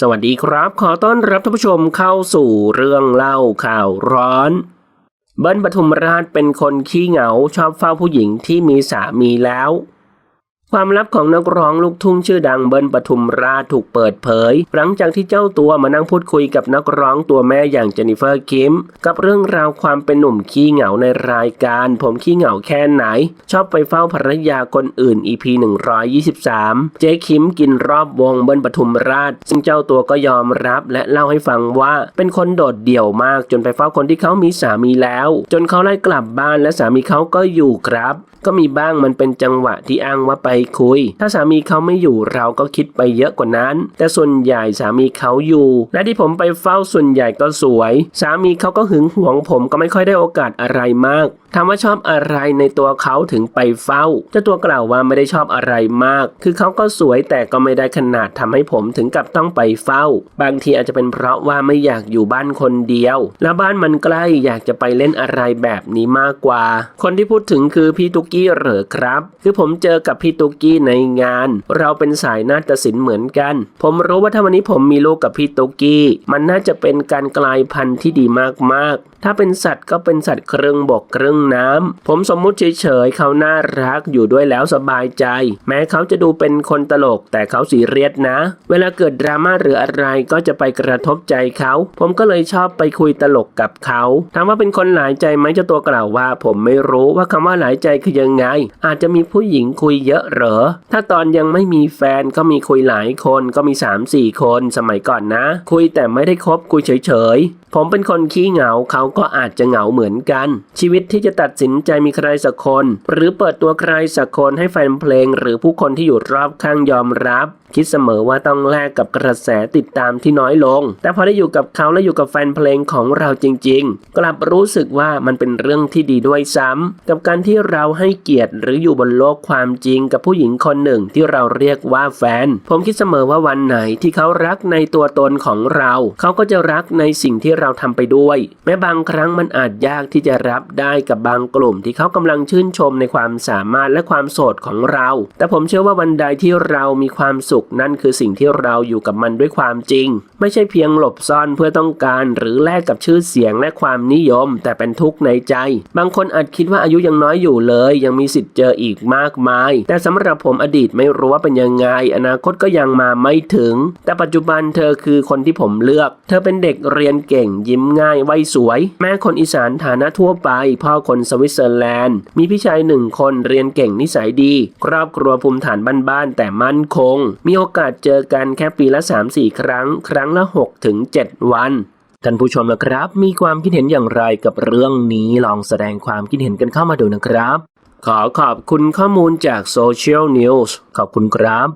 สวัสดีครับ ขอต้อนรับท่านผู้ชมเข้าสู่เรื่องเล่าข่าวร้อน เบิ้ลปทุมราชเป็นคนขี้เหงาชอบเฝ้าผู้หญิงที่มีสามีแล้ว ความลับของนักร้องลูกทุ่งชื่อดังเบิ้ลปทุมราชถูกเปิดเผย หลังจากที่เจ้าตัวมานั่งพูดคุยกับนักร้องตัวแม่อย่างเจนิเฟอร์คิมกับเรื่องราวความเป็นหนุ่มขี้เหงาในรายการ ผมขี้เหงาแค่ไหน ชอบไปเฝ้าภรรยาคนอื่น EP 123 เจ๊คิมกินรอบวงเบิ้ลปทุมราช ซึ่งเจ้าตัวก็ยอมรับและเล่าให้ฟังว่าเป็นคนโดดเดี่ยวมากจนไปเฝ้าคนที่เขามีสามีแล้ว จนเขาไล่กลับบ้านและสามีเขาก็อยู่ครับ ก็มีบ้างมันเป็นจังหวะที่อ้างว่าไปคุย ถ้าสามีเขาไม่อยู่เราก็คิดไปเยอะกว่านั้น แต่ส่วนใหญ่สามีเขาอยู่ และที่ผมไปเฝ้าส่วนใหญ่ก็สวย สามีเขาก็หึงหวงผมก็ไม่ค่อยได้โอกาสอะไรมาก ถามว่าชอบอะไรในตัวเขาถึงไปเฝ้าเจ้าตัวกล่าวว่าไม่ได้ชอบอะไรมาก คือเขาก็สวยแต่ก็ไม่ได้ขนาดทำให้ผมถึงกับต้องไปเฝ้า บางทีอาจจะเป็นเพราะว่าไม่อยากอยู่บ้านคนเดียว แล้วบ้านมันใกล้อยากจะไปเล่นอะไรแบบนี้มากกว่า คนที่พูดถึงคือพี่ตุกกี้เหรอครับ คือผมเจอกับพี่ตุกกี้ในงาน เราเป็นสายนาฏศิลป์เหมือนกัน ผมรู้ว่าถ้าวันนี้ผมมีลูกกับพี่ตุกกี้มันน่าจะเป็นการกลายพันธุ์ที่ดีมากๆ ถ้าเป็นสัตว์ก็เป็นสัตว์เครึ่องบกเครึ่องน้ำผมสมมุติเฉยๆเขาน่ารักอยู่ด้วยแล้วสบายใจ แม้เขาจะดูเป็นคนตลก แต่เขาสีเรียสนะ เวลาเกิดดราม่าหรืออะไรก็จะไปกระทบใจเขา ผมก็เลยชอบไปคุยตลกกับเขาถามว่าเป็นคนหลายใจไหมเจ้าตัวกล่าวว่า ผมไม่รู้ว่าคำว่าหลายใจคือยังไง อาจจะมีผู้หญิงคุยเยอะเหรอ ถ้าตอนยังไม่มีแฟนก็มีคุยหลายคนก็มี 3-4 คนสมัยก่อนนะ คุยแต่ไม่ได้คบคุยเฉยๆผมเป็นคนขี้เหงาเขาก็อาจจะเหงาเหมือนกัน ชีวิตที่จะตัดสินใจมีใครสักคน หรือเปิดตัวใครสักคนให้แฟนเพลง หรือผู้คนที่อยู่รอบข้างยอมรับ คิดเสมอว่าต้องแลกกับกระแสติดตามที่น้อยลง แต่พอได้อยู่กับเขาและอยู่กับแฟนเพลงของเราจริง ๆ กลับรู้สึกว่ามันเป็นเรื่องที่ดีด้วยซ้ำกับการที่เราให้เกียรติหรืออยู่บนโลกความจริงกับผู้หญิงคนหนึ่งที่เราเรียกว่าแฟน ผมคิดเสมอว่าวันไหนที่เขารักในตัวตนของเรา เขาก็จะรักในสิ่งที่เราทำไปด้วย แม้บางครั้งมันอาจยากที่จะรับได้กับบางกลุ่ม ที่เขากำลังชื่นชมในความสามารถและความโสดของเรา แต่ผมเชื่อว่าวันใดที่เรามีความสุขนั่นคือสิ่งที่เราอยู่กับมันด้วยความจริง ไม่ใช่เพียงหลบซ่อนเพื่อต้องการหรือแลกกับชื่อเสียงและความนิยม แต่เป็นทุกข์ในใจ บางคนอาจคิดว่าอายุยังน้อยอยู่เลย ยังมีสิทธิ์เจออีกมากมาย แต่สำหรับผมอดีตไม่รู้ว่าเป็นยังไง อนาคตก็ยังมาไม่ถึง แต่ปัจจุบันเธอคือคนที่ผมเลือก เธอเป็นเด็กเรียนเก่ง ยิ้มง่ายวัยสวย แม่คนอีสานฐานะทั่วไป พ่อคนสวิตเซอร์แลนด์ มีพี่ชายหนึ่งคนเรียนเก่งนิสัยดี ครอบครัวภูมิฐานบ้านๆแต่มั่นคงมีมีโอกาสเจอกันแค่ปีละ 3-4 ครั้ง ครั้งละ 6-7 วันท่านผู้ชมนะครับ มีความคิดเห็นอย่างไรกับเรื่องนี้ลองแสดงความคิดเห็นกันเข้ามาดูนะครับ ขอขอบคุณข้อมูลจากโซเชียลนิวส์ขอบคุณครับ